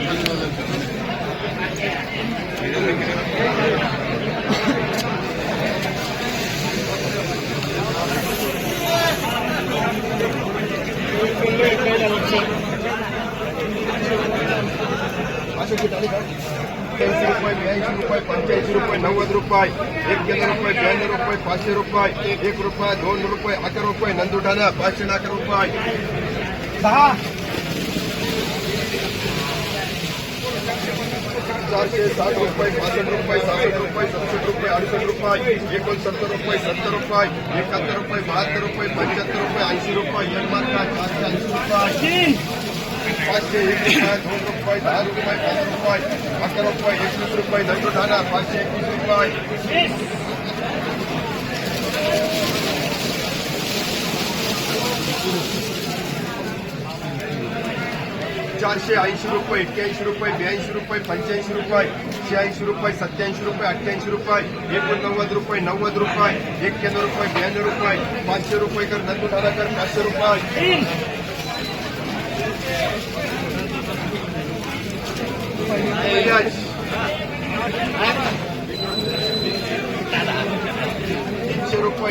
रुपये रुपये रुपये रुपये रुपये रुपये रुपये एक रुपये दोन रुपये अकरा रुपये नंदुठाणा पाचशे आणि अकरा चारशे साठ रुपये, पासष्ट रुपये, सहासष्ट रुपये सदुसष्ट रुपये अडुसष्ट रुपये, एकोणसत्तर रुपये, सत्तर रुपये, एकाहत्तर रुपये, बहात्तर रुपये, पंच्याहत्तर रुपये, ऐंशी रुपये यनमार्का चारशे ऐंशी एक दोन रुपये, दहा रुपये पंधरा रुपये, अकरा रुपये, एकवीस रुपये नंदुठाणा पाचशे एकवीस रुपये. चारशे ऐंशी रुपये एक्क्याऐंशी रुपये ब्याऐंशी रुपये पंच्याऐंशी रुपये शहाऐंशी रुपये सत्याऐंशी रुपये अठ्ठ्याऐंशी रुपये एकोणनव्वद रुपये नव्वद रुपये एक्क्याण्णव रुपये ब्याण्णव रुपये पाचशे रुपये कर नंदुठाणा कर पाचशे रुपये.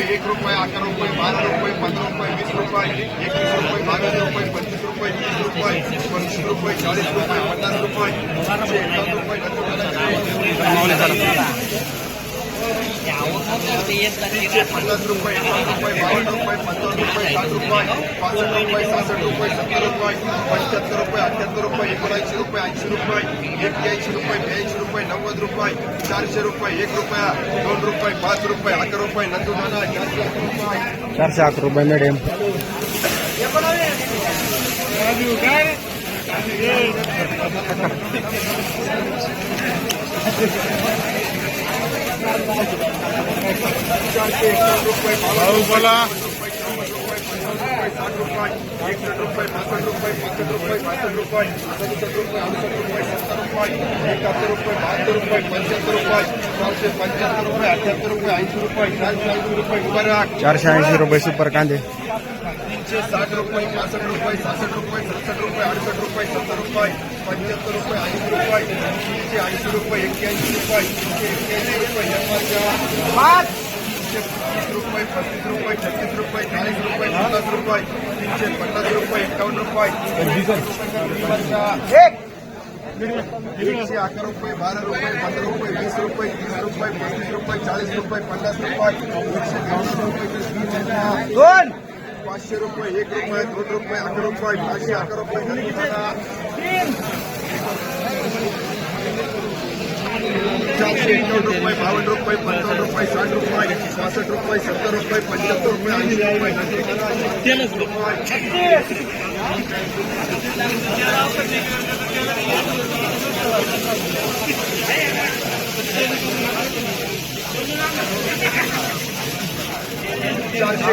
बजाज. तीनशे रुपये एक रुपये अकरा रुपये बारा रुपये पंधरा रुपये वीस रुपये एकवीस रुपये बावीस रुपये पंचवीस रुपये तीस रुपये पस्तीस रुपये चाळीस रुपये पन्नास रुपये एकशे पन्नास रुपये रुपये बावन्न चारशे एक रुपया पाच रुपये अकरा बोला। सत्तर रुपये एकाहत्तर रुपये बहात्तर रुपये पंच्याहत्तर रुपये चारशे पंच्याहत्तर रुपये अठ्याहत्तर रुपये ऐंशी रुपये चारशे ऐंशी रुपये उभा राहा चारशे ऐंशी रुपये सुपर कांदे. तीनशे साठ रुपये पासष्ट रुपये सहासष्ट रुपये अडुसष्ट रुपये सत्तर रुपये. पंच्याहत्तर रुपये ऐंशी रुपये तीनशे ऐंशी रुपये एक्क्याऐंशी रुपये तीनशे एक्क्याऐंशी रुपये तीनशे पस्तीस रुपये पस्तीस रुपये छत्तीस रुपये चाळीस रुपये पन्नास रुपये तीनशे पन्नास रुपये एकावन्न रुपये एकशे अकरा रुपये बारा रुपये पंधरा रुपये वीस रुपये तीस रुपये पस्तीस रुपये चाळीस रुपये पन्नास रुपये एकशे ब्याण्णव रुपये पाचशे रुपये, एक रुपये दोन रुपये अकरा रुपये पाचशे अकरा रुपये. चारशे एकावन्न रुपये बावन्न रुपये पंचावन्न रुपये, साठ रुपये सहासष्ट रुपये, सत्तर रुपये पंच्याहत्तर रुपये ऐंशी रुपये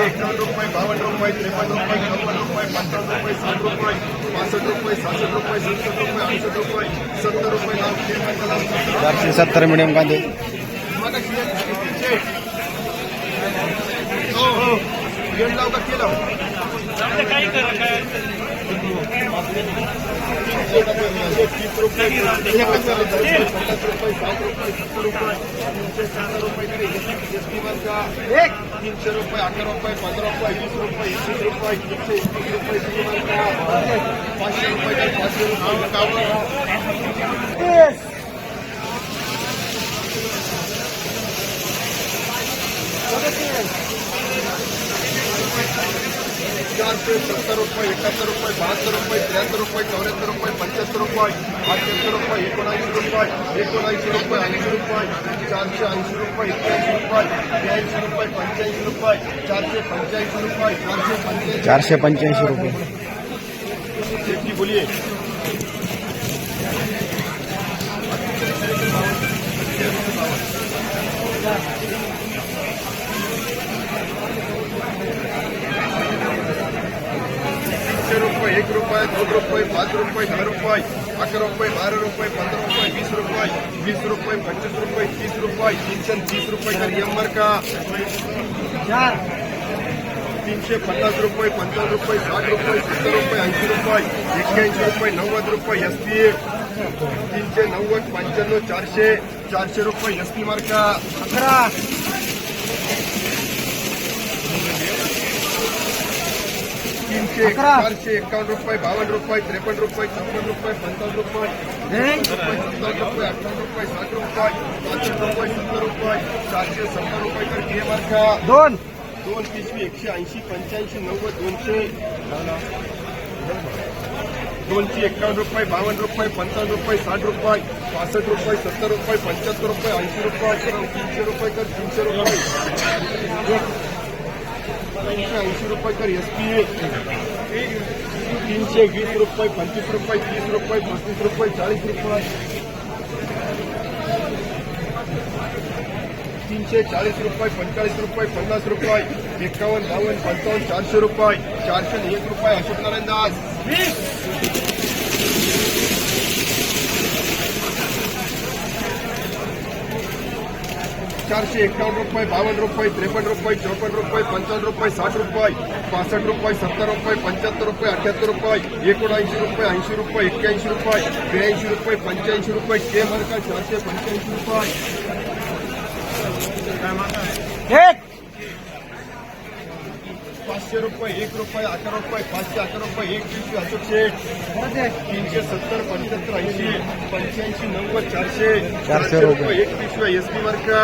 नंदुरबार. चारशे एकावन्न रुपये बावन्न रुपये त्रेपन्न रुपये चौपन्न रुपये पंचावन्न रुपये साठ रुपये पासष्ट रुपये सहासष्ट रुपये सदुसष्ट रुपये अडुसष्ट रुपये सत्तर रुपये लाव श्रीमंत लाव सत्तर चारशे सत्तर मिडियम कांदे मग तीनशे हो हो. येऊन लाव का केलं तीस रुपये पन्नास रुपये साठ रुपये सत्तर रुपये तीनशे साठ रुपये तरी एसटीवरचा एक तीनशे रुपये अकरा रुपये पंधरा रुपये वीस रुपये एकवीस रुपये तीनशे एकवीस रुपये श्रीमंतचा पाचशे रुपये तर पाचशे रुपये कावं से सत्तर रुपये एकाहत्तर रुपये बहात्तर रुपये त्र्याहत्तर रुपये चौऱ्याहत्तर रुपये पंच्याहत्तर रुपये अठ्याहत्तर रुपये एकोणऐंशी रुपये एकोणऐंशी रुपये ऐंशी रुपये चारशे ऐंशी रुपये एक्क्याऐंशी रुपये ब्याऐंशी रुपये पंच्याऐंशी रुपये चारशे पंच्याऐंशी रुपये चारशे पंच्याऐंशी चारशे पंच्याऐंशी रुपये. शेट्टी पाच रुपये दहा रुपये अकरा रुपये बारा रुपये पंधरा रुपये वीस रुपये वीस रुपये पंचवीस रुपये तीस रुपये तीनशे आणि तीस रुपये तर एंबर का। तीनशे पन्नास रुपये पंचावन्न रुपये साठ रुपये सत्तर रुपये ऐंशी रुपये एक्क्याऐंशी रुपये नव्वद रुपये एस पी तीनशे नव्वद पंच्याण्णव चारशे चारशे रुपये एस पी मार्का अकरा। अकरा. चारशे एकावन्न रुपये बावन्न रुपये त्रेपन्न रुपये चौपन्न रुपये पंचावन्न रुपये एक रुपये सत्तावन्न रुपये अठ्ठावन्न रुपये साठ रुपये पासष्ट रुपये सत्तर रुपये चारशे सत्तर रुपये तर घे मार्का। दोन। दोन पिशवी एकशे ऐंशी पंच्याऐंशी नव्वद दोनशे दोनशे एकावन्न रुपये बावन्न रुपये पंचावन्न रुपये साठ रुपये पासष्ट रुपये सत्तर रुपये पंच्याहत्तर रुपये ऐंशी रुपये तीनशे रुपये तर तीनशे रुपये. ऐंशी रुपये तर एस पी तीनशे वीस रुपये पंचवीस रुपये तीस रुपये पस्तीस रुपये चाळीस रुपये तीनशे चाळीस रुपये पंचेचाळीस रुपये पन्नास रुपये एकावन्न बावन्न पंचावन्न चारशे रुपये चारशे आणि एक रुपये अशोक नारायण दास चारशे एकावन्न रुपये बावन्न रुपये त्रेपन्न रुपये चौपन्न रुपये पंचावन्न रुपये साठ रुपये पासष्ट रुपये सत्तर रुपये पंच्याहत्तर रुपये अठ्याहत्तर रुपये एकोणऐंशी रुपये ऐंशी रुपये एक्क्याऐंशी रुपये ब्याऐंशी रुपये पंच्याऐंशी रुपये के मार्का चारशे पंच्याऐंशी रुपये. एक. पाचशे रुपये एक रुपये अकरा रुपये पाचशे अकरा रुपये एक पिशवी अशोक शेठ एक तीनशे सत्तर पंच्याहत्तर ऐंशी पंच्याऐंशी नव्वद चारशे. चारशे रुपये. एक पिशवी एस पी मार्का.